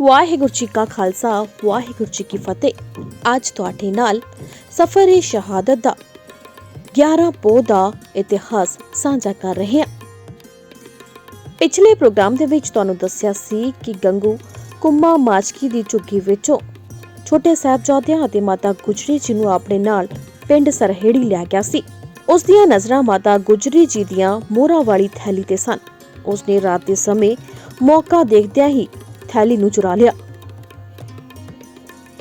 ਵਾਹਿਗੁਰੂ ਜੀ ਕਾ ਖਾਲਸਾ, ਵਾਹਿਗੁਰੂ ਜੀ ਕੀ ਫਤਿਹ। ਅੱਜ ਤੁਹਾਡੇ ਨਾਲ ਸਫਰ-ਏ ਸ਼ਹਾਦਤ ਦਾ 11 ਪੋਹ ਦਾ ਇਤਿਹਾਸ ਸਾਂਝਾ ਕਰ ਰਹੇ ਹਾਂ। ਪਿਛਲੇ ਪ੍ਰੋਗਰਾਮ ਦੇ ਵਿੱਚ ਤੁਹਾਨੂੰ ਦੱਸਿਆ ਸੀ ਕਿ ਗੰਗੂ ਕੁੰਮਾ ਮਾਚਕੀ ਦੀ ਝੁੱਗੀ ਵਿੱਚੋਂ ਛੋਟੇ ਸਾਹਿਬਜ਼ਾਦਿਆਂ ਅਤੇ ਮਾਤਾ ਗੁਜਰੀ ਜੀ ਨੂੰ ਆਪਣੇ ਨਾਲ ਪਿੰਡ ਸਰਹੇੜੀ ਲੈ ਗਿਆ ਸੀ। ਉਸ ਦੀਆਂ ਨਜ਼ਰਾਂ ਮਾਤਾ ਗੁਜਰੀ ਜੀ ਦੀਆਂ ਮੋਹਰਾਂ ਵਾਲੀ ਥੈਲੀ ਤੇ ਸਨ। ਉਸਨੇ ਰਾਤ ਦੇ ਸਮੇਂ ਮੌਕਾ ਦੇਖਦਿਆਂ ਹੀ ਥੈਲੀ ਨੂੰ ਚੁਰਾ ਲਿਆ।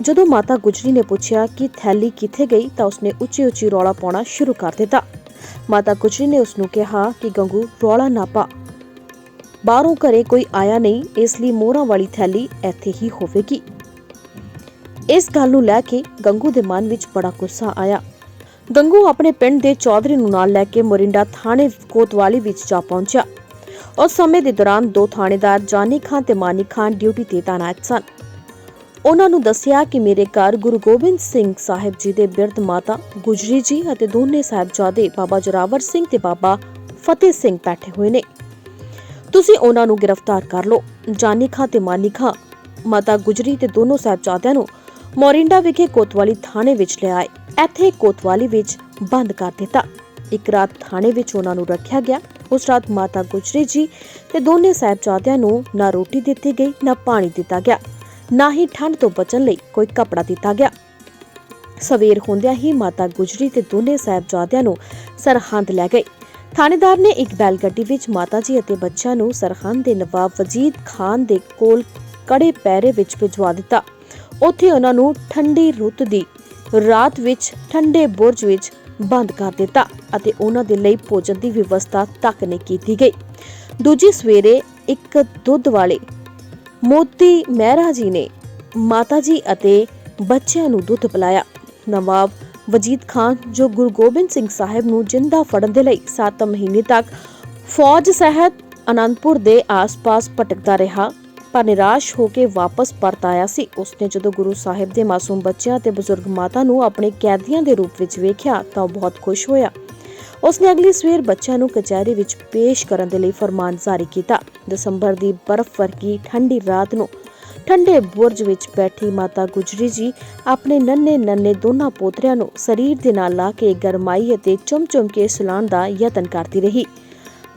ਜਦੋਂ ਮਾਤਾ ਗੁਜਰੀ ਨੇ ਪੁੱਛਿਆ ਕਿ ਥੈਲੀ ਕਿੱਥੇ ਗਈ ਤਾਂ ਉਸਨੇ ਉੱਚੀ ਉੱਚੀ ਰੌਲਾ ਪਾਉਣਾ ਸ਼ੁਰੂ ਕਰ ਦਿੱਤਾ। ਮਾਤਾ ਗੁਜਰੀ ਨੇ ਉਸ ਨੂੰ ਕਿਹਾ ਕਿ ਗੰਗੂ, ਰੌਲਾ ਨਾ ਪਾ। ਬਾਹਰੋਂ ਘਰੇ ਕੋਈ ਆਇਆ ਨਹੀਂ, ਇਸ ਲਈ ਮੋਹਰਾਂ ਵਾਲੀ ਥੈਲੀ ਇੱਥੇ ਹੀ ਹੋਵੇਗੀ। ਇਸ ਗੱਲ ਨੂੰ ਲੈ ਕੇ ਗੰਗੂ ਦੇ ਮਨ ਵਿੱਚ ਬੜਾ ਗੁੱਸਾ ਆਇਆ। ਗੰਗੂ ਆਪਣੇ ਪਿੰਡ ਦੇ ਚੌਧਰੀ ਨੂੰ ਨਾਲ ਲੈ ਕੇ ਮੋਰਿੰਡਾ ਥਾਣੇ ਕੋਤਵਾਲੀ ਵਿੱਚ ਜਾ ਪਹੁੰਚਿਆ। ਉਸ ਸਮੇਂ ਦੇ ਦੌਰਾਨ ਦੋ ਥਾਣੇਦਾਰ ਜਾਨੀ ਖਾਨ ਤੇ ਮਾਨੀ ਖਾਨ ਡਿਊਟੀ ਤੇ ਤਾਇਨਾਤ ਸਨ। ਉਹਨਾਂ ਨੂੰ ਦੱਸਿਆ ਕਿ ਮੇਰੇ ਘਰ ਗੁਰੂ ਗੋਬਿੰਦ ਸਿੰਘ ਸਾਹਿਬ ਜੀ ਦੇ ਬਿਰਧ ਮਾਤਾ ਗੁਜਰੀ ਜੀ ਅਤੇ ਦੋਨੇ ਸਾਹਿਬਜ਼ਾਦੇ ਬਾਬਾ ਜੋਰਾਵਰ ਸਿੰਘ ਤੇ ਬਾਬਾ ਫਤਿਹ ਸਿੰਘ ਬੈਠੇ ਹੋਏ ਨੇ। ਤੁਸੀਂ ਉਹਨਾਂ ਨੂੰ ਗ੍ਰਿਫਤਾਰ ਕਰ ਲਓ। ਜਾਨੀ ਖਾਂ ਤੇ ਮਾਨੀ ਖਾਂ, ਮਾਤਾ ਗੁਜਰੀ ਤੇ ਦੋਨੋਂ ਸਾਹਿਬਜ਼ਾਦਿਆਂ ਨੂੰ ਮੋਰਿੰਡਾ ਵਿਖੇ ਕੋਤਵਾਲੀ ਥਾਣੇ ਵਿੱਚ ਲਿਆਏ ਇੱਥੇ ਕੋਤਵਾਲੀ ਵਿੱਚ ਬੰਦ ਕਰ ਦਿੱਤਾ। ਇੱਕ ਰਾਤ ਥਾਣੇ ਵਿੱਚ ਉਹਨਾਂ ਨੂੰ ਰੱਖਿਆ ਗਿਆ। ਉਸ ਰਾਤ ਮਾਤਾ ਗੁਜਰੀ ਜੀ ਤੇ ਦੋਨੇ ਸਾਹਿਬਜ਼ਾਦਿਆਂ ਨੂੰ ਨਾ ਰੋਟੀ ਦਿੱਤੀ ਗਈ, ਨਾ ਪਾਣੀ ਦਿੱਤਾ ਗਿਆ, ਨਾ ਹੀ ਠੰਡ ਤੋਂ ਬਚਣ ਲਈ ਕੋਈ ਕੱਪੜਾ ਦਿੱਤਾ ਗਿਆ। ਸਵੇਰ ਹੁੰਦਿਆਂ ਹੀ ਮਾਤਾ ਗੁਜਰੀ ਤੇ ਦੋਨੇ ਸਾਹਿਬਜ਼ਾਦਿਆਂ ਨੂੰ ਸਰਹੰਦ ਲੈ ਗਏ। ਥਾਣੇਦਾਰ ਨੇ ਇੱਕ ਬੈਲ ਗੱਡੀ ਵਿੱਚ ਮਾਤਾ ਜੀ ਅਤੇ ਬੱਚਿਆਂ ਨੂੰ ਸਰਹੰਦ ਦੇ ਨਵਾਬ ਵਜੀਦ ਖਾਨ ਦੇ ਕੋਲ ਕੜੇ ਪੈਰੇ ਵਿੱਚ ਭਿਜਵਾ ਦਿੱਤਾ। ਉੱਥੇ ਉਹਨਾਂ ਨੂੰ ਠੰਡੀ ਰੁੱਤ ਦੀ ਰਾਤ ਵਿੱਚ, ਠੰਡੇ ਬੁਰਜ ਵਿੱਚ ਬੰਦ ਕਰ ਦਿੱਤਾ ਅਤੇ ਉਹਨਾਂ ਦੇ ਲਈ ਭੋਜਨ ਦੀ ਵਿਵਸਥਾ ਤੱਕ ਨਹੀਂ ਕੀਤੀ ਗਈ। ਦੂਜੀ ਸਵੇਰੇ ਇੱਕ ਦੁੱਧ ਵਾਲੇ ਮੋਤੀ ਮਹਿਰਾ ਜੀ ਨੇ ਮਾਤਾ ਜੀ ਅਤੇ ਬੱਚਿਆਂ ਨੂੰ ਦੁੱਧ ਪਿਲਾਇਆ। ਨਵਾਬ ਵਜੀਦ ਖਾਨ, ਜੋ ਗੁਰੂ ਗੋਬਿੰਦ ਸਿੰਘ ਸਾਹਿਬ ਨੂੰ ਜਿੰਦਾ ਫੜਨ ਦੇ ਲਈ 7 ਮਹੀਨੇ ਤੱਕ ਫੌਜ ਸਹਿਤ ਅਨੰਦਪੁਰ ਦੇ ਆਸ-ਪਾਸ ਭਟਕਦਾ ਰਿਹਾ ਪਰ ਨਿਰਾਸ਼ ਹੋ ਕੇ ਵਾਪਸ ਪਰਤ ਆਇਆ ਸੀ। ਉਸਨੇ ਜਦੋਂ ਗੁਰੂ ਸਾਹਿਬ ਦੇ ਮਾਸੂਮ ਬੱਚਿਆਂ ਤੇ ਬਜ਼ੁਰਗ ਮਾਤਾ ਨੂੰ ਆਪਣੇ ਕੈਦੀਆਂ ਦੇ ਰੂਪ ਵਿੱਚ ਵੇਖਿਆ, ਤਾਂ ਬਹੁਤ ਖੁਸ਼ ਹੋਇਆ। ਉਸਨੇ ਅਗਲੀ ਸਵੇਰ ਬੱਚਿਆਂ ਨੂੰ ਕਚਹਿਰੀ ਵਿੱਚ ਪੇਸ਼ ਕਰਨ ਦੇ ਲਈ ਫਰਮਾਨ ਜਾਰੀ ਕੀਤਾ। ਦਸੰਬਰ ਦੀ ਬਰਫ਼ ਵਰਗੀ ਠੰਡੀ ਰਾਤ ਨੂੰ ਠੰਡੇ ਬੁਰਜ ਵਿੱਚ ਬੈਠੀ ਮਾਤਾ ਗੁਜਰੀ ਜੀ ਆਪਣੇ ਨੰਨੇ ਨੰਨੇ ਦੋਨਾਂ ਪੋਤਰਿਆਂ ਨੂੰ ਸਰੀਰ ਦੇ ਨਾਲ ਲਾ ਕੇ ਗਰਮਾਈ ਅਤੇ ਚੁੰਮ-ਚੁੰਮ ਕੇ ਸੁਲਾਉਣ ਦਾ ਯਤਨ ਕਰਦੀ ਰਹੀ।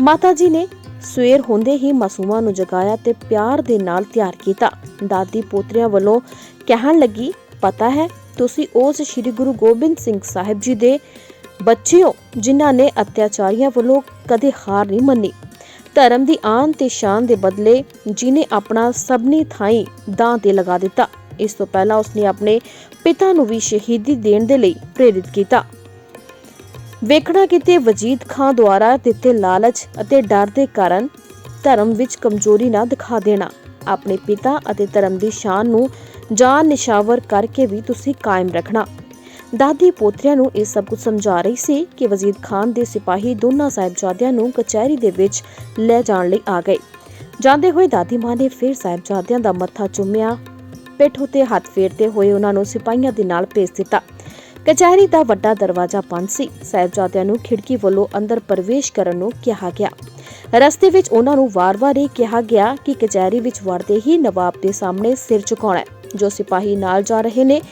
ਮਾਤਾ ਜੀ ਨੇ ਸਵੇਰ ਹੁੰਦੇ ਹੀ ਮਾਸੂਮਾਂ ਨੂੰ ਜਗਾਇਆ ਤੇ ਪਿਆਰ ਦੇ ਨਾਲ ਤਿਆਰ ਕੀਤਾ। ਦਾਦੀ ਪੋਤਰਿਆਂ ਵੱਲੋਂ ਕਹਿਣ ਲੱਗੀ, ਪਤਾ ਹੈ, ਤੁਸੀਂ ਉਸ ਸ੍ਰੀ ਗੁਰੂ ਗੋਬਿੰਦ ਸਿੰਘ ਸਾਹਿਬ ਜੀ ਦੇ ਬੱਚੇ ਹੋ ਜਿਨ੍ਹਾਂ ਨੇ ਅਤਿਆਚਾਰੀਆਂ ਵੱਲੋਂ ਕਦੇ ਹਾਰ ਨਹੀਂ ਮੰਨੀ। ਧਰਮ ਦੀ ਆਨ ਤੇ ਸ਼ਾਨ ਦੇ ਬਦਲੇ ਜਿਨੇ ਆਪਣਾ ਸਭਨੀ ਥਾਈ ਦਾਂ ਤੇ ਲਗਾ ਦਿੱਤਾ। ਇਸ ਤੋਂ ਪਹਿਲਾਂ ਉਸਨੇ ਆਪਣੇ ਪਿਤਾ ਨੂੰ ਵੀ ਸ਼ਹੀਦੀ ਦੇਣ ਦੇ ਲਈ ਪ੍ਰੇਰਿਤ ਕੀਤਾ। ਵੇਖਣਾ ਕਿਤੇ ਵਜੀਦ ਖਾਨ ਦੁਆਰਾ ਦਿੱਤੇ ਲਾਲਚ ਅਤੇ ਡਰ ਦੇ ਕਾਰਨ ਧਰਮ ਵਿੱਚ ਕਮਜ਼ੋਰੀ ਨਾ ਦਿਖਾ ਦੇਣਾ। ਆਪਣੇ ਪਿਤਾ ਅਤੇ ਧਰਮ ਦੀ ਸ਼ਾਨ ਨੂੰ ਜਾਨ ਨਿਸ਼ਾਵਰ ਕਰਕੇ ਵੀ ਤੁਸੀਂ ਕਾਇਮ ਰੱਖਣਾ। ਦਾਦੀ ਪੋਤਰਿਆਂ ਨੂੰ ਇਹ ਸਭ ਕੁਝ ਸਮਝਾ ਰਹੀ ਸੀ ਕਿ ਵਜ਼ੀਦ ਖਾਨ ਦੇ ਸਿਪਾਹੀ ਦੋਨਾਂ ਸਾਹਿਬਜ਼ਾਦਿਆਂ ਨੂੰ ਕਚਹਿਰੀ ਦੇ ਵਿੱਚ ਲੈ ਜਾਣ ਲਈ ਆ ਗਏ। ਜਾਂਦੇ ਹੋਏ ਦਾਦੀ ਮਾਂ ਨੇ ਫਿਰ ਸਾਹਿਬਜ਼ਾਦਿਆਂ ਦਾ ਮੱਥਾ ਚੁੰਮਿਆ। ਪਿੱਠ ਉਤੇ ਹੱਥ ਫੇਰਦੇ ਹੋਏ ਉਹਨਾਂ ਨੂੰ ਸਿਪਾਹੀਆਂ ਦੇ ਨਾਲ ਭੇਜ ਦਿੱਤਾ। ਕਚਹਿਰੀ ਦਾ ਵੱਡਾ ਦਰਵਾਜ਼ਾ ਬੰਦ ਸੀ। ਸਾਹਿਬਜ਼ਾਦਿਆਂ ਨੂੰ ਖਿੜਕੀ ਵੱਲੋਂ ਅੰਦਰ ਪ੍ਰਵੇਸ਼ ਕਰਨ ਨੂੰ ਕਿਹਾ ਗਿਆ। ਰਸਤੇ ਵਿੱਚ ਉਹਨਾਂ ਨੂੰ ਵਾਰ-ਵਾਰ ਇਹ ਕਿਹਾ ਗਿਆ ਕਿ ਕਚਹਿਰੀ ਵਿੱਚ ਵੜਦੇ ਹੀ ਨਵਾਬ ਦੇ ਸਾਹਮਣੇ ਸਿਰ ਝੁਕਾਉਣਾ ਹੈ। ਜੋ ਸਿਪਾਹੀ ਨਾਲ ਜਾ ਰਹੇ ਨੇ,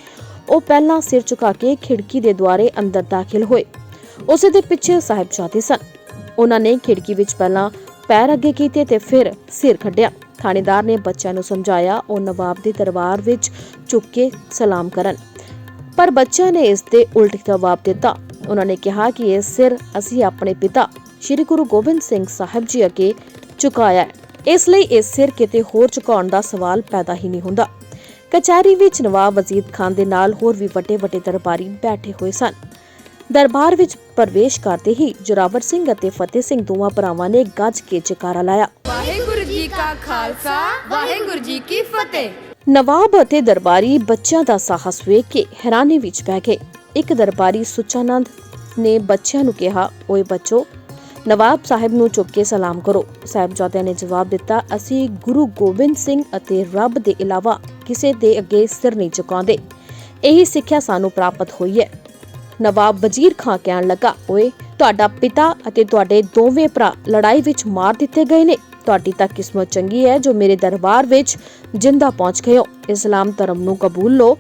ਉਹ ਪਹਿਲਾਂ ਸਿਰ ਝੁਕਾ ਕੇ ਖਿੜਕੀ ਦੇ ਦੁਆਰੇ ਅੰਦਰ ਦਾਖਲ ਹੋਏ। ਉਸੇ ਦੇ ਪਿੱਛੇ ਸਾਹਿਬਜ਼ਾਦੇ ਸਨ। ਉਹਨਾਂ ਨੇ ਖਿੜਕੀ ਵਿੱਚ ਪਹਿਲਾਂ ਪੈਰ ਅੱਗੇ ਕੀਤੇ ਤੇ ਫਿਰ ਸਿਰ ਖੱਡਿਆ। ਥਾਣੇਦਾਰ ਨੇ ਬੱਚਿਆਂ ਨੂੰ ਸਮਝਾਇਆ, ਉਹ ਨਵਾਬ ਦੇ ਦਰਬਾਰ ਵਿੱਚ ਝੁੱਕ ਕੇ ਸਲਾਮ ਕਰਨ। ਪਰ ਬੱਚਿਆਂ ਨੇ ਇਸ ਦੇ ਉਲਟ ਜਵਾਬ ਦਿੱਤਾ। ਉਹਨਾਂ ਨੇ ਕਿਹਾ ਕਿ ਇਹ ਸਿਰ ਅਸੀਂ ਆਪਣੇ ਪਿਤਾ, ਸ੍ਰੀ ਗੁਰੂ ਗੋਬਿੰਦ ਸਿੰਘ ਸਾਹਿਬ ਜੀ ਅੱਗੇ ਝੁਕਾਇਆ ਹੈ। ਇਸ ਲਈ ਇਹ ਸਿਰ ਕਿਤੇ ਹੋਰ ਝੁਕਾਉਣ ਦਾ ਸਵਾਲ ਪੈਦਾ ਹੀ ਨਹੀਂ ਹੁੰਦਾ। ਕਚਹਿਰੀ ਵਿੱਚ ਨਵਾਬ ਵਜ਼ੀਦ ਖਾਨ ਦੇ ਨਾਲ ਹੋਰ ਵੀ ਵੱਡੇ ਵੱਡੇ ਦਰਬਾਰੀ ਬੈਠੇ ਹੋਏ ਸਨ। ਦਰਬਾਰ ਵਿੱਚ ਪ੍ਰਵੇਸ਼ ਕਰਦੇ ਹੀ ਜੋਰਾਵਰ ਸਿੰਘ ਅਤੇ ਫਤਿਹ ਸਿੰਘ ਦੋਵਾਂ ਭਰਾਵਾਂ ਨੇ ਗੱਜ ਕੇ ਜਕਾਰਾ ਲਾਇਆ। ਵਾਹਿਗੁਰੂ ਜੀ ਕਾ ਖਾਲਸਾ, ਵਾਹਿਗੁਰੂ ਜੀ ਕੀ ਫਤਿਹ। ਨਵਾਬ ਅਤੇ ਦਰਬਾਰੀ ਬੱਚਿਆਂ ਦਾ ਸਾਹਸ ਵੇਖ ਕੇ ਹੈਰਾਨੀ ਵਿੱਚ ਪੈ ਗਏ। ਇੱਕ ਦਰਬਾਰੀ ਸੁਚਾਨੰਦ ਨੇ ਬੱਚਿਆਂ ਨੂੰ ਕਿਹਾ, ਓਏ ਬੱਚੋ, ਨਵਾਬ ਸਾਹਿਬ ਨੂੰ ਚੁੱਕ ਕੇ ਸਲਾਮ ਕਰੋ। ਸਾਹਿਬਜ਼ਾਦਿਆਂ ਨੇ ਜਵਾਬ ਦਿੱਤਾ, ਅਸੀਂ ਗੁਰੂ ਗੋਬਿੰਦ ਸਿੰਘ ਅਤੇ ਰੱਬ ਦੇ ਇਲਾਵਾ ਕਿਸੇ ਦੇ ਅੱਗੇ ਸਿਰ ਨਹੀਂ ਝੁਕਾਉਂਦੇ। ਇਹੀ ਸਿੱਖਿਆ ਸਾਨੂੰ ਪ੍ਰਾਪਤ ਹੋਈ ਹੈ। ਨਵਾਬ ਵਜ਼ੀਰ ਖਾਂ ਕਹਿਣ ਲੱਗਾ, ਓਏ ਤੁਹਾਡਾ ਪਿਤਾ ਅਤੇ ਤੁਹਾਡੇ ਦੋਵੇਂ ਭਰਾ ਲੜਾਈ ਵਿੱਚ ਮਾਰ ਦਿੱਤੇ ਗਏ ਨੇ। ਤੁਹਾਡੀ ਤਾਂ ਕਿਸਮਤ ਚੰਗੀ ਹੈ ਜੋ ਮੇਰੇ ਦਰਬਾਰ ਵਿੱਚ ਜਿੰਦਾ ਪਹੁੰਚ ਗਏ ਹੋ। ਇਸਲਾਮ ਧਰਮ ਨੂੰ ਕਬੂਲ ਲਓ।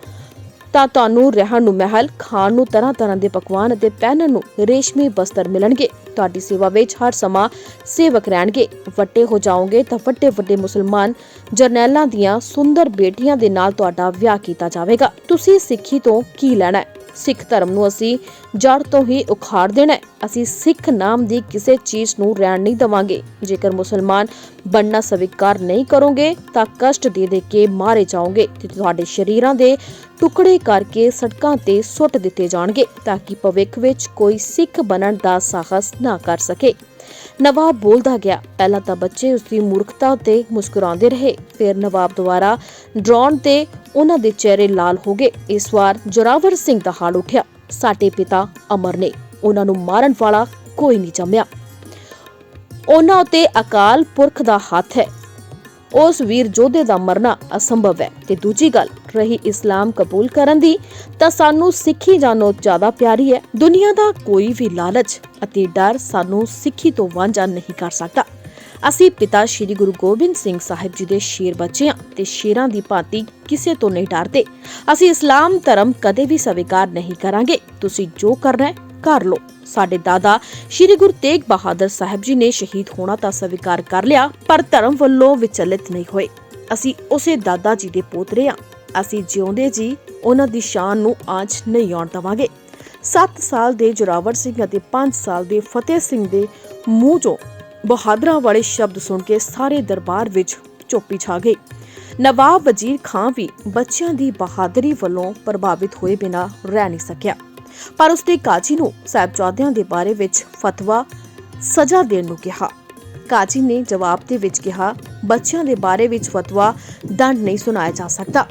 ਤਾਂ ਤੁਹਾਨੂੰ ਰਹਿਣ ਨੂੰ ਮਹਿਲ, ਖਾਣ ਨੂੰ ਤਰ੍ਹਾਂ ਤਰ੍ਹਾਂ ਦੇ ਪਕਵਾਨ ਅਤੇ ਪਹਿਨਣ ਨੂੰ ਰੇਸ਼ਮੀ ਬਸਤਰ ਮਿਲਣਗੇ। ਤੁਹਾਡੀ ਸੇਵਾ ਵਿੱਚ ਹਰ ਸਮਾਂ ਸੇਵਕ ਰਹਿਣਗੇ। ਵੱਡੇ ਹੋ ਜਾਓਗੇ ਤਾਂ ਵੱਡੇ ਵੱਡੇ ਮੁਸਲਮਾਨ ਜਰਨੈਲਾਂ ਦੀਆਂ ਸੁੰਦਰ ਬੇਟੀਆਂ ਦੇ ਨਾਲ ਤੁਹਾਡਾ ਵਿਆਹ ਕੀਤਾ ਜਾਵੇਗਾ। ਤੁਸੀਂ ਸਿੱਖੀ ਤੋਂ ਕੀ ਲੈਣਾ ਹੈ? ਸਿੱਖ ਧਰਮ ਨੂੰ ਅਸੀਂ ਜੜ ਤੋਂ ਹੀ ਉਖਾੜ ਦੇਣਾ ਹੈ। ਅਸੀਂ ਸਿੱਖ ਨਾਮ ਦੀ ਕਿਸੇ ਚੀਜ਼ ਨੂੰ ਰਹਿਣ ਨਹੀਂ ਦਵਾਂਗੇ। ਜੇਕਰ ਮੁਸਲਮਾਨ ਬਣਨਾ ਸਵੀਕਾਰ ਨਹੀਂ ਕਰੋਗੇ, ਤਾਂ ਕਸ਼ਟ ਦੇ ਦੇ ਕੇ ਮਾਰੇ ਜਾਓਗੇ ਤੇ ਤੁਹਾਡੇ ਸ਼ਰੀਰਾਂ ਦੇ ਟੁਕੜੇ ਕਰਕੇ ਸੜਕਾਂ ਤੇ ਸੁੱਟ ਦਿੱਤੇ ਜਾਣਗੇ, ਤਾਂ ਕਿ ਭਵਿੱਖ ਵਿੱਚ ਕੋਈ ਸਿੱਖ ਬਣਨ ਦਾ ਸਾਹਸ ਨਾ ਕਰ ਸਕੇ। ਨਵਾਬ ਬੋਲਦਾ ਗਿਆ। ਪਹਿਲਾਂ ਤਾਂ ਬੱਚੇ ਉਸ ਦੀ ਮੂਰਖਤਾ ਉੱਤੇ ਮੁਸਕਰਾਉਂਦੇ ਰਹੇ, ਫਿਰ ਨਵਾਬ ਦੁਆਰਾ ਡਰਾਉਣ ਤੇ ਉਹਨਾਂ ਦੇ ਚਿਹਰੇ ਲਾਲ ਹੋ ਗਏ। ਇਸ ਵਾਰ ਜੋਰਾਵਰ ਸਿੰਘ ਦਾ ਹਾਲ ਉੱਠਿਆ। ਸਾਡੇ ਪਿਤਾ ਅਮਰ ਨੇ ਉਹਨਾਂ ਨੂੰ ਮਾਰਨ ਵਾਲਾ ਕੋਈ ਨਹੀਂ ਜੰਮਿਆ। ਉਹਨਾਂ ਉਤੇ ਅਕਾਲ ਪੁਰਖ ਦਾ ਹੱਥ ਹੈ। ਉਸ ਵੀਰ ਯੋਧੇ ਦਾ ਮਰਨਾ ਅਸੰਭਵ ਹੈ। ਤੇ ਦੂਜੀ ਗੱਲ, ਰਹੀ ਇਸਲਾਮ ਕਬੂਲ ਕਰਨ ਦੀ, ਤਾਂ ਸਾਨੂੰ ਸਿੱਖੀ ਜਾਨੋ ਜ਼ਿਆਦਾ ਪਿਆਰੀ ਹੈ। ਦੁਨੀਆ ਦਾ ਕੋਈ ਵੀ ਲਾਲਚ ਅਤੇ ਡਰ ਸਾਨੂੰ ਸਿੱਖੀ ਤੋਂ ਵਾਂਝਾ ਨਹੀਂ ਕਰ ਸਕਦਾ। ਅਸੀਂ ਪਿਤਾ ਸ੍ਰੀ ਗੁਰੂ ਗੋਬਿੰਦ ਸਿੰਘ ਸਾਹਿਬ ਜੀ ਦੇ ਸ਼ੇਰ ਬੱਚੇ ਹਾਂ ਤੇ ਸ਼ੇਰਾਂ ਦੀ ਭਾਂਤੀ ਕਿਸੇ ਤੋਂ ਨਹੀਂ ਡਰਦੇ। ਅਸੀਂ ਇਸਲਾਮ ਧਰਮ ਕਦੇ ਵੀ ਸਵੀਕਾਰ ਨਹੀਂ ਕਰਾਂਗੇ। ਤੁਸੀਂ ਜੋ ਕਰਨਾ ਹੈ, ਕਰ ਲਓ। ਸਾਡੇ ਦਾਦਾ ਸ੍ਰੀ ਗੁਰੂ ਤੇਗ ਬਹਾਦਰ ਸਾਹਿਬ ਜੀ ਨੇ ਸ਼ਹੀਦ ਹੋਣਾ ਤਾਂ ਸਵੀਕਾਰ ਕਰ ਲਿਆ, ਪਰ ਧਰਮ ਵੱਲੋਂ ਵਿਚਲਿਤ ਨਹੀਂ ਹੋਏ। ਅਸੀਂ ਉਸੇ ਦਾਦਾ ਜੀ ਦੇ ਪੋਤਰੇ ਹਾਂ। ਅਸੀਂ ਜਿਉਂਦੇ ਜੀ, ਉਹਨਾਂ ਦੀ ਸ਼ਾਨ ਨੂੰ ਆਂਚ ਨਹੀਂ ਆਉਣ ਦਵਾਂਗੇ। 7 ਸਾਲ ਦੇ ਜੋਰਾਵਰ ਸਿੰਘ ਅਤੇ 5 ਸਾਲ ਦੇ ਫਤਿਹ ਸਿੰਘ ਦੇ ਮੂੰਹ ਚੋਂ ਬਹਾਦਰਾਂ ਵਾਲੇ ਸ਼ਬਦ ਸੁਣ ਕੇ ਸਾਰੇ ਦਰਬਾਰ ਵਿੱਚ ਚੁੱਪੀ ਛਾ ਗਈ ਨਵਾਬ ਵਜ਼ੀਰ ਖਾਨ ਵੀ ਬੱਚਿਆਂ ਦੀ ਬਹਾਦਰੀ ਵੱਲੋਂ ਪ੍ਰਭਾਵਿਤ ਹੋਏ ਬਿਨਾਂ ਰਹਿ ਨਹੀਂ ਸਕਿਆ। ਪਰ ਉਸਦੇ ਕਾਜੀ ਨੂੰ ਸਾਹਿਬਜ਼ਾਦਿਆਂ ਦੇ ਬਾਰੇ ਵਿੱਚ ਫਤਵਾ, ਸਜ਼ਾ ਦੇਣ ਨੂੰ ਕਿਹਾ। ਕਾਜੀ ਨੇ ਜਵਾਬ ਦੇ ਵਿੱਚ ਕਿਹਾ, ਬੱਚਿਆਂ ਦੇ ਬਾਰੇ ਵਿੱਚ ਫਤਵਾ ਦੰਡ ਨਹੀਂ ਸੁਣਾਇਆ ਜਾ ਸਕਦਾ।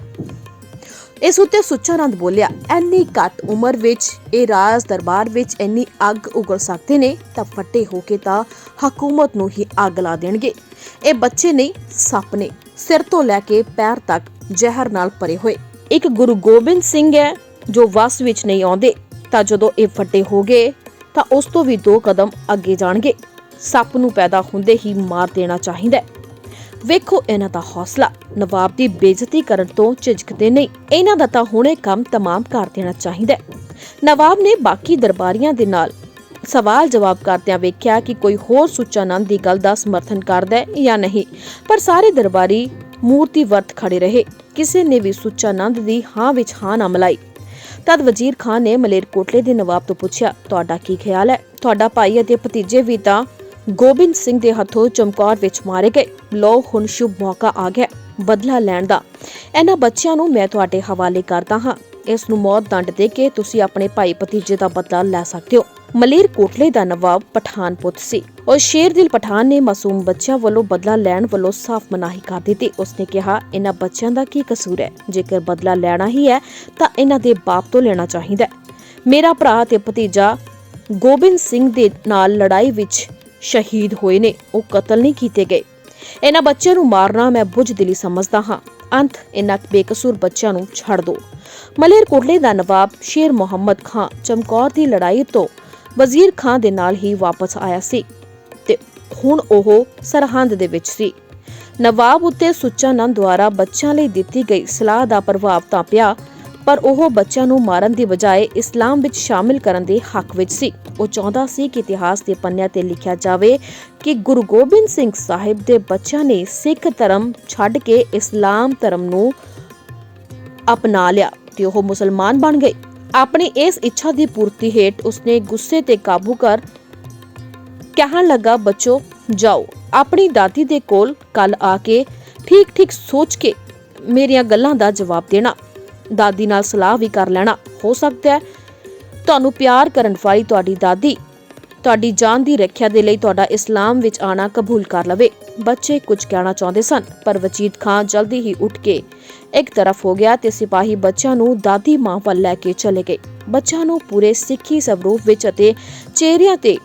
ਇਸ ਉੱਤੇ ਸੁੱਚਾਨੰਦ ਬੋਲਿਆ ਐਨੀ ਘੱਟ ਉਮਰ ਵਿੱਚ, ਇਹ ਰਾਜ ਦਰਬਾਰ ਵਿੱਚ ਇੰਨੀ ਅੱਗ ਉਗਲ ਸਕਦੇ ਨੇ, ਤਾਂ ਫੱਟੇ ਹੋ ਕੇ ਤਾਂ ਹਕੂਮਤ ਨੂੰ ਹੀ ਅੱਗ ਲਾ ਦੇਣਗੇ। ਇਹ ਬੱਚੇ ਨਹੀਂ, ਸੱਪ ਨੇ। ਸਿਰ ਤੋਂ ਲੈ ਕੇ ਪੈਰ ਤੱਕ ਜ਼ਹਿਰ ਨਾਲ ਭਰੇ ਹੋਏ। ਇੱਕ ਗੁਰੂ ਗੋਬਿੰਦ ਸਿੰਘ ਹੈ, ਜੋ ਵਸ ਵਿੱਚ ਨਹੀਂ ਆਉਂਦੇ। ਤਾਂ ਜਦੋਂ ਇਹ ਫੱਟੇ ਹੋ ਗਏ, ਤਾਂ ਉਸ ਤੋਂ ਵੀ ਦੋ ਕਦਮ ਅੱਗੇ ਜਾਣਗੇ। ਸੱਪ ਨੂੰ ਪੈਦਾ ਹੁੰਦੇ ਹੀ ਮਾਰ ਦੇਣਾ ਚਾਹੀਦਾ ਹੈ। ਵੇਖੋ ਇਹਨਾਂ ਦਾ ਹੌਸਲਾ। ਨਵਾਬ ਦੀ ਬੇਇੱਜ਼ਤੀ ਕਰਨ ਤੋਂ ਝਿਜਕਦੇ ਨਹੀਂ। ਇਹਨਾਂ ਦਾ ਤਾਂ ਹੁਣੇ ਕੰਮ ਤਮਾਮ ਕਰ ਦੇਣਾ ਚਾਹੀਦਾ ਨਵਾਬ ਨੇ ਬਾਕੀ ਦਰਬਾਰੀਆਂ ਦੇ ਨਾਲ ਸਵਾਲ ਜਵਾਬ ਕਰਦਿਆਂ ਵੇਖਿਆ ਕਿ ਕੋਈ ਹੋਰ ਸੁੱਚਾਨੰਦ ਦੀ ਗੱਲ ਦਾ ਸਮਰਥਨ ਕਰਦਾ ਹੈ ਜਾਂ ਨਹੀਂ। ਪਰ ਸਾਰੇ ਦਰਬਾਰੀ ਮੂਰਤੀ ਵਰਤ ਖੜੇ ਰਹੇ। ਕਿਸੇ ਨੇ ਵੀ ਸੁੱਚਾਨੰਦ ਦੀ ਹਾਂ ਵਿੱਚ ਹਾਂ ਨਾ ਮਲਾਈ। ਤਦ ਵਜ਼ੀਰ ਖਾਨ ਨੇ ਮਲੇਰਕੋਟਲੇ ਦੇ ਨਵਾਬ ਤੋਂ ਪੁੱਛਿਆ, ਤੁਹਾਡਾ ਕੀ ਖਿਆਲ ਹੈ? ਤੁਹਾਡਾ ਭਾਈ ਅਤੇ ਭਤੀਜੇ ਵੀ ਤਾਂ ਗੋਬਿੰਦ ਸਿੰਘ ਦੇ ਹੱਥੋਂ ਚਮਕੌਰ ਵਿੱਚ ਮਾਰੇ ਗਏ। ਲੋ ਹੁਣ ਸ਼ੁਭ ਮੌਕਾ ਆ ਗਿਆ ਬਦਲਾ ਲੈਣ ਦਾ। ਇਹਨਾਂ ਬੱਚਿਆਂ ਨੂੰ ਮੈਂ ਤੁਹਾਡੇ ਹਵਾਲੇ ਕਰਦਾ ਹਾਂ। ਇਸ ਨੂੰ ਮੌਤ ਦੰਡ ਦੇ ਕੇ ਤੁਸੀਂ ਆਪਣੇ ਭਾਈ ਭਤੀਜੇ ਦਾ ਬਦਲਾ ਲੈ ਸਕਦੇ ਹੋ। ਮਲੇਰ ਕੋਟਲੇ ਦਾ ਨਵਾਬ ਪਠਾਨ ਪੁੱਤ ਸੀ ਔਰ ਸ਼ੇਰਦਿਲ ਪਠਾਨ ਨੇ ਮਾਸੂਮ ਬੱਚਿਆਂ ਵੱਲੋਂ ਬਦਲਾ ਲੈਣ ਵੱਲੋਂ ਸਾਫ਼ ਮਨਾਹੀ ਕਰ ਦਿੱਤੀ। ਉਸਨੇ ਕਿਹਾ ਇਹਨਾਂ ਬੱਚਿਆਂ ਦਾ ਕੀ ਕਸੂਰ ਹੈ? ਜੇਕਰ ਬਦਲਾ ਲੈਣਾ ਹੀ ਹੈ, ਤਾਂ ਇਹਨਾਂ ਦੇ ਬਾਪ ਤੋਂ ਲੈਣਾ ਚਾਹੀਦਾ ਮੇਰਾ ਭਰਾ ਤੇ ਭਤੀਜਾ ਗੋਬਿੰਦ ਸਿੰਘ ਦੇ ਨਾਲ ਲੜਾਈ ਵਿੱਚ ਸ਼ਹੀਦ ਹੋਏ ਨੇ। ਉਹ ਕਤਲ ਨਹੀਂ ਕੀਤੇ ਗਏ। ਇਹਨਾਂ ਬੱਚਿਆਂ ਨੂੰ ਮਾਰਨਾ ਮੈਂ ਬੁੱਝਦਿਲੀ ਸਮਝਦਾ ਹਾਂ। ਅੰਤ ਇਹਨਾਂ ਬੇਕਸੂਰ ਬੱਚਿਆਂ ਨੂੰ ਛੱਡ ਦਿਓ ਮਲੇਰਕੋਟਲੇ ਦਾ ਨਵਾਬ ਸ਼ੇਰ ਮੁਹੰਮਦ ਖਾਨ ਚਮਕੌਰ ਦੀ ਲੜਾਈ ਤੋਂ ਵਜ਼ੀਰ ਖਾਨ ਦੇ ਨਾਲ ਹੀ ਵਾਪਸ ਆਇਆ ਸੀ ਤੇ ਹੁਣ ਉਹ ਸਰਹੰਦ ਦੇ ਵਿੱਚ ਸੀ। ਨਵਾਬ ਉੱਤੇ ਸੁੱਚਾਨੰਦ ਦੁਆਰਾ ਬੱਚਿਆਂ ਲਈ ਦਿੱਤੀ ਗਈ ਸਲਾਹ ਦਾ ਪ੍ਰਭਾਵ ਤਾਂ ਪਿਆ, ਪਰ ਉਹ ਬੱਚਿਆਂ ਨੂੰ ਮਾਰਨ ਦੀ ਬਜਾਏ ਇਸਲਾਮ ਵਿੱਚ ਸ਼ਾਮਿਲ ਕਰਨ ਦੇ ਹੱਕ ਵਿੱਚ ਸੀ। ਉਹ ਚਾਹੁੰਦਾ ਸੀ ਕਿ ਇਤਿਹਾਸ ਦੇ ਪੰਨਿਆਂ ਤੇ ਲਿਖਿਆ ਜਾਵੇ ਕਿ ਗੁਰੂ ਗੋਬਿੰਦ ਸਿੰਘ ਸਾਹਿਬ ਦੇ ਬੱਚਿਆਂ ਨੇ ਸਿੱਖ ਧਰਮ ਛੱਡ ਕੇ ਇਸਲਾਮ ਧਰਮ ਨੂੰ ਅਪਣਾ ਲਿਆ ਤੇ ਉਹ ਮੁਸਲਮਾਨ ਬਣ ਗਏ। ਆਪਣੀ ਇਸ ਇੱਛਾ ਦੀ ਪੂਰਤੀ ਹੇਠ ਉਸਨੇ ਗੁੱਸੇ ਤੇ ਕਾਬੂ ਕਰ ਕਹਿਣ ਲੱਗਾ, ਬੱਚੋ, ਜਾਓ। ਆਪਣੀ ਦਾਦੀ ਦੇ ਕੋਲ ਕੱਲ ਆ ਕੇ ਠੀਕ ਠੀਕ ਸੋਚ ਕੇ ਮੇਰੀਆਂ ਗੱਲਾਂ ਦਾ ਜਵਾਬ ਦੇਣਾ। ਦਾਦੀ ਨਾਲ ਸਲਾਹ ਵੀ ਕਰ ਲੈਣਾ। ਹੋ ਸਕਦਾ ਹੈ ਤੁਹਾਨੂੰ ਪਿਆਰ ਕਰਨ ਵਾਲੀ ਤੁਹਾਡੀ ਦਾਦੀ, ਤੁਹਾਡੀ ਜਾਨ ਦੀ ਰੱਖਿਆ ਦੇ ਲਈ ਤੁਹਾਡਾ ਇਸਲਾਮ ਵਿੱਚ ਆਣਾ ਕਬੂਲ ਕਰ ਲਵੇ। ਬੱਚੇ ਕੁਝ ਕਹਿਣਾ ਚਾਹੁੰਦੇ ਸਨ, ਪਰ ਵਜੀਦ ਖਾਨ ਜਲਦੀ ਹੀ ਉੱਠ ਕੇ ਇੱਕ ਤਰਫ ਹੋ ਗਿਆ ਤੇ ਸਿਪਾਹੀ ਬੱਚਿਆਂ ਨੂੰ ਦਾਦੀ ਮਾਂ ਵੱਲ ਲੈ ਕੇ ਚਲੇ ਗਏ। ਬੱਚਿਆਂ ਨੂੰ ਪੂਰੇ ਸਿੱਖੀ ਸਵਰੂਪ ਵਿੱਚ ਅਤੇ ਚਿਹਰਿਆਂ ਤੇ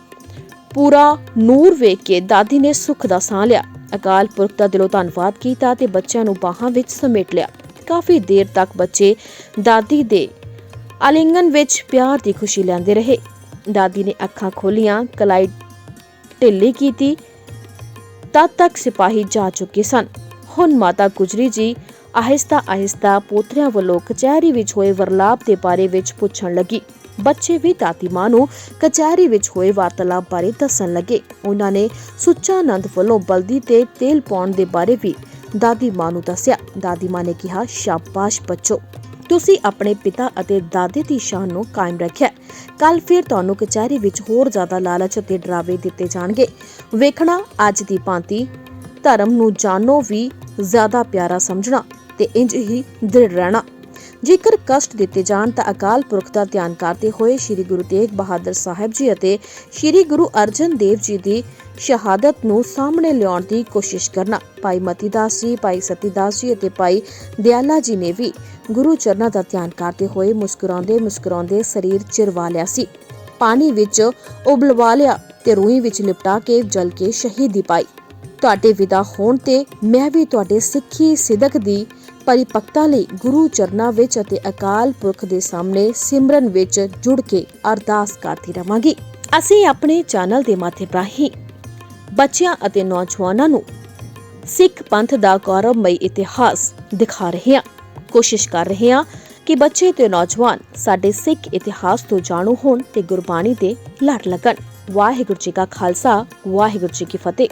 ਪੂਰਾ ਨੂਰ ਵੇਖ ਕੇ ਦਾਦੀ ਨੇ ਸੁੱਖ ਦਾ ਸਾਹ ਲਿਆ। ਅਕਾਲ ਪੁਰਖ ਦਾ ਦਿਲੋਂ ਧੰਨਵਾਦ ਕੀਤਾ ਤੇ ਬੱਚਿਆਂ ਨੂੰ ਬਾਹਾਂ ਵਿੱਚ ਸਮੇਟ ਲਿਆ। ਕਾਫੀ ਦੇਰ ਤੱਕ ਬੱਚੇ ਦਾਦੀ ਦੇ ਆਲਿੰਗਨ ਵਿੱਚ ਪਿਆਰ ਦੀ ਖੁਸ਼ੀ ਲੈਂਦੇ ਰਹੇ। ਦਾਦੀ ਨੇ ਅੱਖਾਂ ਖੋਲੀਆਂ, ਕਲਾਈ ਢਿੱਲੀ ਕੀਤੀ ਤਦ ਤੱਕ ਸਿਪਾਹੀ ਜਾ ਚੁੱਕੇ ਸਨ। ਹੁਣ ਮਾਤਾ ਗੁਜਰੀ ਜੀ ਆਹਿਸਤਾ ਆਹਿਸਤਾ ਪੋਤਰਿਆਂ ਵੱਲੋਂ ਕਚਹਿਰੀ ਵਿੱਚ ਹੋਏ ਵਰਲਾਪ ਦੇ ਬਾਰੇ ਵਿੱਚ ਪੁੱਛਣ ਲੱਗੀ। ਬੱਚੇ ਵੀ ਦਾਦੀ ਮਾਂ ਨੂੰ ਕਚਹਿਰੀ ਵਿੱਚ ਹੋਏ ਵਾਰਤਾਲਾਪ ਬਾਰੇ ਦੱਸਣ ਲੱਗੇ। ਉਹਨਾਂ ਨੇ ਸੁੱਚਾ ਆਨੰਦ ਵੱਲੋਂ ਬਲਦੀ ਤੇ ਤੇਲ ਪਾਉਣ ਦੇ ਬਾਰੇ ਵੀ ਦਾਦੀ ਮਾਂ ਨੂੰ ਦੱਸਿਆ। ਦਾਦੀ ਮਾਂ ਨੇ ਕਿਹਾ, ਸ਼ਾਬਾਸ਼ ਬੱਚੋ। ਤੁਸੀਂ ਆਪਣੇ ਪਿਤਾ ਅਤੇ ਦਾਦੇ ਦੀ ਸ਼ਾਨ ਨੂੰ ਕਾਇਮ ਰੱਖਿਆ ਕੱਲ ਫਿਰ ਤੁਹਾਨੂੰ ਕਚਹਿਰੀ ਵਿੱਚ ਹੋਰ ਜ਼ਿਆਦਾ ਲਾਲਚ ਅਤੇ ਡਰਾਵੇ ਦਿੱਤੇ ਜਾਣਗੇ। ਵੇਖਣਾ, ਅੱਜ ਦੀ ਭਾਂਤੀ, ਧਰਮ ਨੂੰ ਜਾਣੋ ਵੀ ਜ਼ਿਆਦਾ ਪਿਆਰਾ ਸਮਝਣਾ ਤੇ ਇੰਜ ਹੀ ਦ੍ਰਿੜ ਰਹਿਣਾ। ਜੇਕਰ ਕਸ਼ਟ ਦਿੱਤੇ ਜਾਣ ਤਾਂ ਅਕਾਲ ਪੁਰਖ ਦਾ ਧਿਆਨ ਕਰਦੇ ਹੋਏ ਸ੍ਰੀ ਗੁਰੂ ਤੇਗ ਬਹਾਦਰ ਸਾਹਿਬ ਜੀ ਅਤੇ ਸ੍ਰੀ ਗੁਰੂ ਅਰਜਨ ਦੇਵ ਜੀ ਦੀ ਸ਼ਹਾਦਤ ਨੂੰ ਸਾਹਮਣੇ ਲਿਆਉਣ ਦੀ ਕੋਸ਼ਿਸ਼ ਕਰਨਾ। ਭਾਈ ਮਤੀਦਾਸ ਜੀ ਭਾਈ ਸਤੀਦਾਸ ਜੀ ਅਤੇ ਭਾਈ ਦਿਆਲਾ ਜੀ ਨੇ ਵੀ ਗੁਰੂ ਚਰਨਾਂ ਦਾ ਧਿਆਨ ਕਰਦੇ ਹੋਏ ਮੁਸਕਰਾਉਂਦੇ ਮੁਸਕਰਾਉਂਦੇ ਸਰੀਰ ਚਿਰਵਾ ਲਿਆ ਸੀ। ਪਾਣੀ ਵਿੱਚ ਉਬਲਵਾ ਲਿਆ ਤੇ ਰੂਈ ਵਿੱਚ ਲਿਪਟਾ ਕੇ ਜਲ ਕੇ ਸ਼ਹੀਦੀ ਪਾਈ। ਤੁਹਾਡੇ ਵਿਦਾ ਹੋਣ ਤੇ ਮੈਂ ਵੀ ਤੁਹਾਡੇ ਸਿੱਖੀ ਸਿਦਕ ਦੀ ਪਰਿਪੱਕਤਾ ਲਈ ਗੁਰੂ ਚਰਨਾਂ ਵਿੱਚ ਅਤੇ ਅਕਾਲ ਪੁਰਖ ਦੇ ਸਾਹਮਣੇ ਸਿਮਰਨ ਵਿੱਚ ਜੁੜ ਕੇ ਅਰਦਾਸ ਕਰਦੀ ਰਵਾਂਗੀ। ਅਸੀਂ ਆਪਣੇ ਚੈਨਲ ਦੇ ਮਾਧਿਅਮ ਰਾਹੀਂ ਬੱਚਿਆਂ ਅਤੇ ਨੌਜਵਾਨਾਂ ਨੂੰ ਸਿੱਖ ਪੰਥ ਦਾ ਗੌਰਵਮਈ ਇਤਿਹਾਸ ਦਿਖਾ ਰਹੇ ਹਾਂ। ਕੋਸ਼ਿਸ਼ ਕਰ ਰਹੇ ਹਾਂ ਕਿ ਬੱਚੇ ਤੇ ਨੌਜਵਾਨ ਸਾਡੇ ਸਿੱਖ ਇਤਿਹਾਸ ਤੋਂ ਜਾਣੂ ਹੋਣ ਤੇ ਗੁਰਬਾਣੀ ਦੇ ਲੜ ਲੱਗਣ। ਵਾਹਿਗੁਰੂ ਜੀ ਕਾ ਖਾਲਸਾ, ਵਾਹਿਗੁਰੂ ਜੀ ਕੀ ਫਤਿਹ।